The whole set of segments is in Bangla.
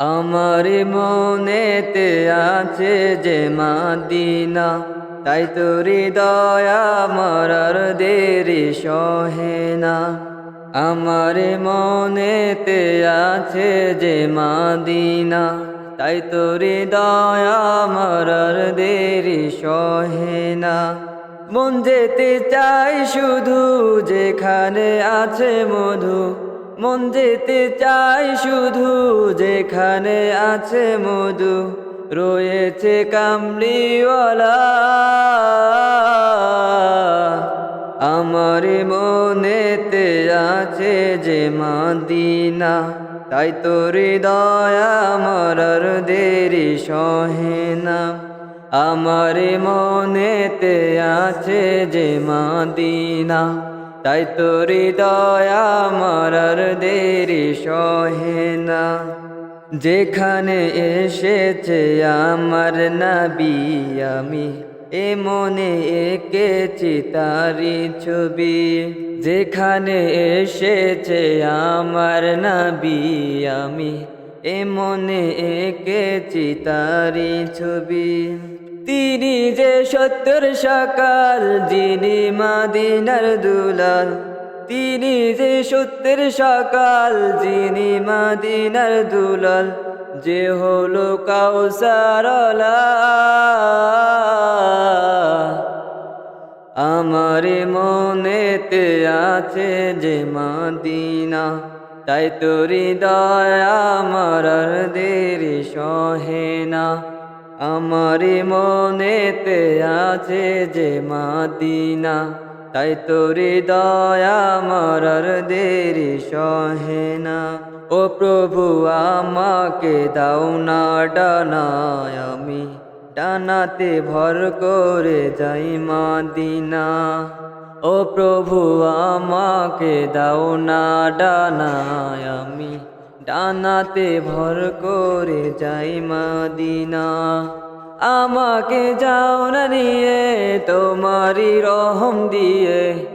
আমার মনেতে আছে যে মাদিনা, তাই তোরি দয়া মরার দেরি সহে না। আমার মনেতে আছে যে মাদিনা, তাই তোরি দয়া মরার দেরি সহে না। মন যেতে চাই শুধু যেখানে আছে মধু মন যেতে চাই শুধু যেখানে আছে মধু, রয়েছে কামলিওয়ালা। আমার মনেতে আছে যে মাদিনা, তাই তোর দয়া মরার দেরি সহে না। আমার মনেতে আছে যে মাদিনা। তাই তোর দয়া মরার দেরি সহে না। যেখানে এসেছে আমার নবী, আমি এ মনে এঁকেছি তারি ছবি। যেখানে এসেছে আমার নবী, আমি এ মনে এঁকেছি তারি ছবি। তিনি যে সত্তর সকাল, যিনি মাদিনার দুলাল। তিনি যে সত্যের সকাল, যিনি মাদিনার দুলাল। যে হলো কাউসারলা আমার মনেতে আছে যে মাদিনা, তাই তোরি দয়া মরার দেরি সহে না। আমার মনেতে আছে যে মাদিনা, তাই তোরি দয়া মরার দেরি সহে না ও প্রভু, আমাকে দাও না ডানায়, আমি ডানাতে ভর করে যাই মাদিনা। ও প্রভু, আমাকে দাও না ডানায়, আমি ডানাতে ভর করে যাই মাদিনা। আমাকে যাও না নিয়ে, তোমারই রহম দিয়ে।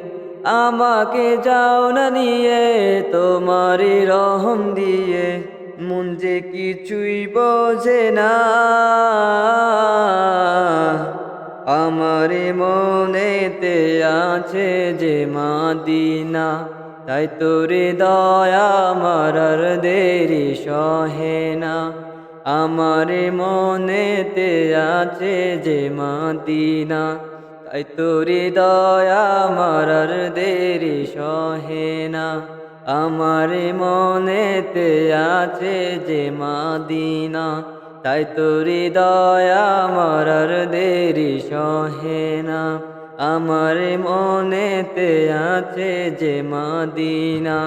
আমাকে যাও না নিয়ে, তোমারই রহম দিয়ে। মন যে কিছুই বোঝে না। আমার মনেতে আছে যে মাদিনা। তাই তোরে দয়া মারার দেরি সহে না। আমার মনেতে আছে যে মাদিনা তাই তোরে দয়া মারার দেরি সহে না। আমার মনেতে আছে যে মাদিনা তাই তোরে দয়া মারার দেরি সহে না। আমার মনেতে আছে যে মাদিনা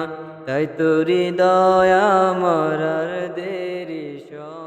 তাই তোরি দয়া মারার দেরি সহে